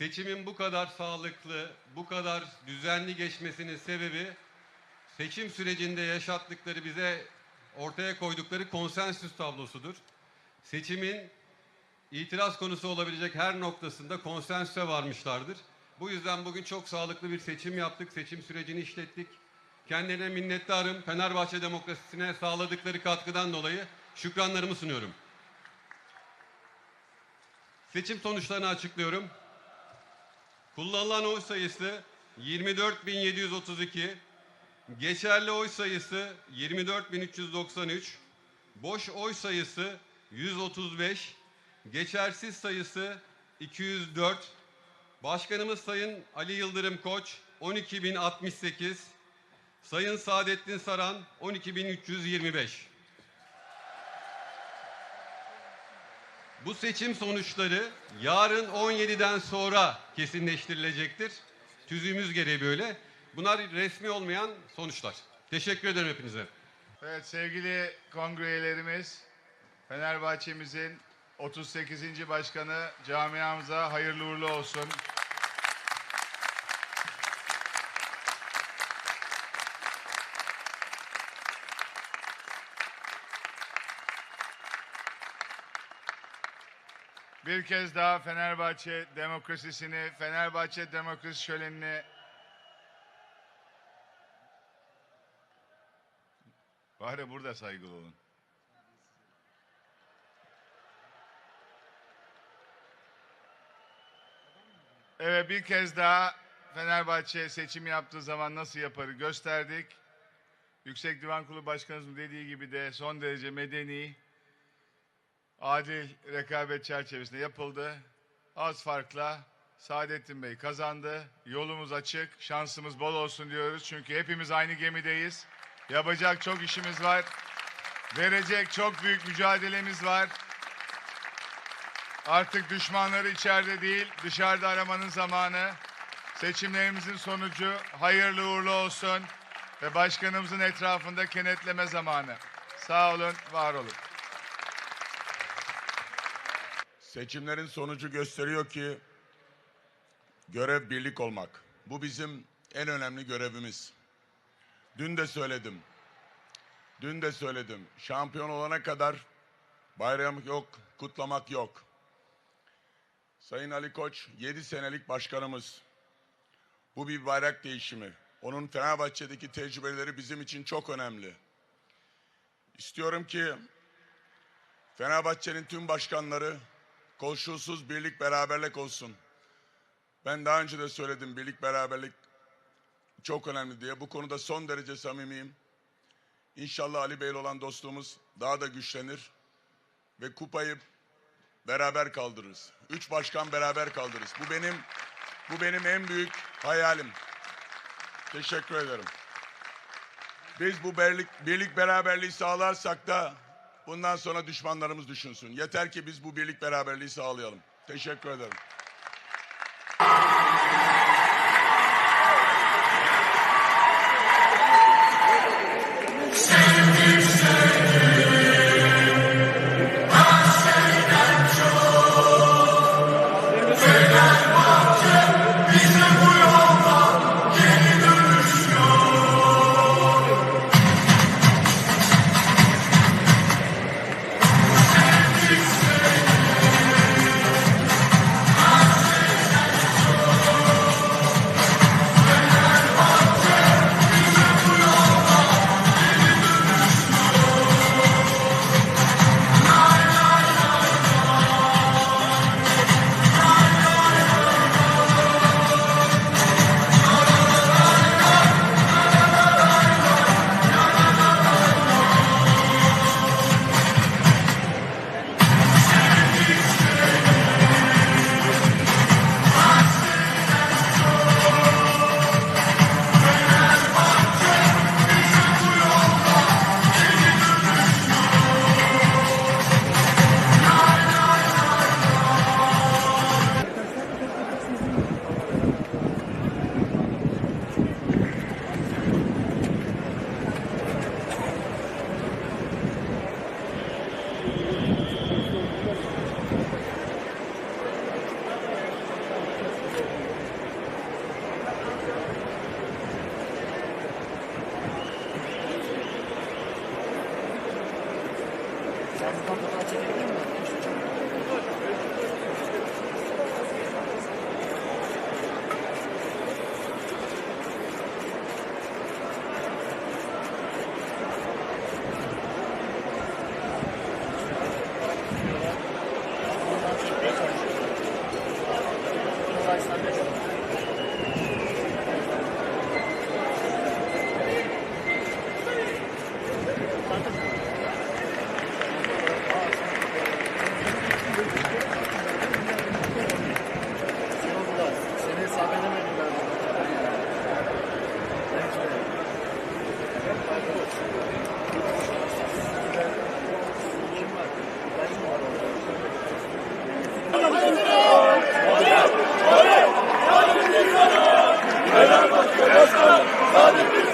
seçimin bu kadar sağlıklı, bu kadar düzenli geçmesinin sebebi seçim sürecinde yaşattıkları bize ortaya koydukları konsensüs tablosudur. Seçimin itiraz konusu olabilecek her noktasında konsensüse varmışlardır. Bu yüzden bugün çok sağlıklı bir seçim yaptık, seçim sürecini işlettik. Kendilerine minnettarım. Fenerbahçe demokrasisine sağladıkları katkıdan dolayı şükranlarımı sunuyorum. Seçim sonuçlarını açıklıyorum. Kullanılan oy sayısı 24.732, geçerli oy sayısı 24.393, boş oy sayısı 135, geçersiz sayısı 204, Başkanımız Sayın Ali Yıldırım Koç 12.068, Sayın Saadettin Saran 12.325. Bu seçim sonuçları yarın 17'den sonra kesinleştirilecektir. Tüzüğümüz gereği böyle. Bunlar resmi olmayan sonuçlar. Teşekkür ederim hepinize. Evet sevgili kongre üyelerimiz, Fenerbahçe'mizin 38. başkanı camiamıza hayırlı uğurlu olsun. Bir kez daha Fenerbahçe demokrasisini, Fenerbahçe demokrasi şölenini Bari burada saygılı olun. Evet bir kez daha Fenerbahçe seçim yaptığı zaman nasıl yaparı gösterdik. Yüksek Divan Kurulu Başkanımızın dediği gibi de son derece medeni, adil rekabet çerçevesinde yapıldı. Az farkla Saadettin Bey kazandı. Yolumuz açık, şansımız bol olsun diyoruz. Çünkü hepimiz aynı gemideyiz. Yapacak çok işimiz var. Verecek çok büyük mücadelemiz var. Artık düşmanları içeride değil, dışarıda aramanın zamanı. Seçimlerimizin sonucu hayırlı uğurlu olsun ve başkanımızın etrafında kenetleme zamanı. Sağ olun, var olun. Seçimlerin sonucu gösteriyor ki görev birlik olmak. Bu bizim en önemli görevimiz. Dün de söyledim. Dün de söyledim. Şampiyon olana kadar bayram yok, kutlamak yok. Sayın Ali Koç 7 senelik başkanımız. Bu bir bayrak değişimi. Onun Fenerbahçe'deki tecrübeleri bizim için çok önemli. İstiyorum ki Fenerbahçe'nin tüm başkanları koşulsuz birlik beraberlik olsun. Ben daha önce de söyledim birlik beraberlik çok önemli diye. Bu konuda son derece samimiyim. İnşallah Ali Bey'le olan dostluğumuz daha da güçlenir ve kupayı beraber kaldırırız. Üç başkan beraber kaldırırız. Bu benim bu benim en büyük hayalim. Teşekkür ederim. Biz bu birlik, birlik beraberliği sağlarsak da bundan sonra düşmanlarımız düşünsün. Yeter ki biz bu birlik beraberliği sağlayalım. Teşekkür ederim.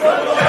Lord.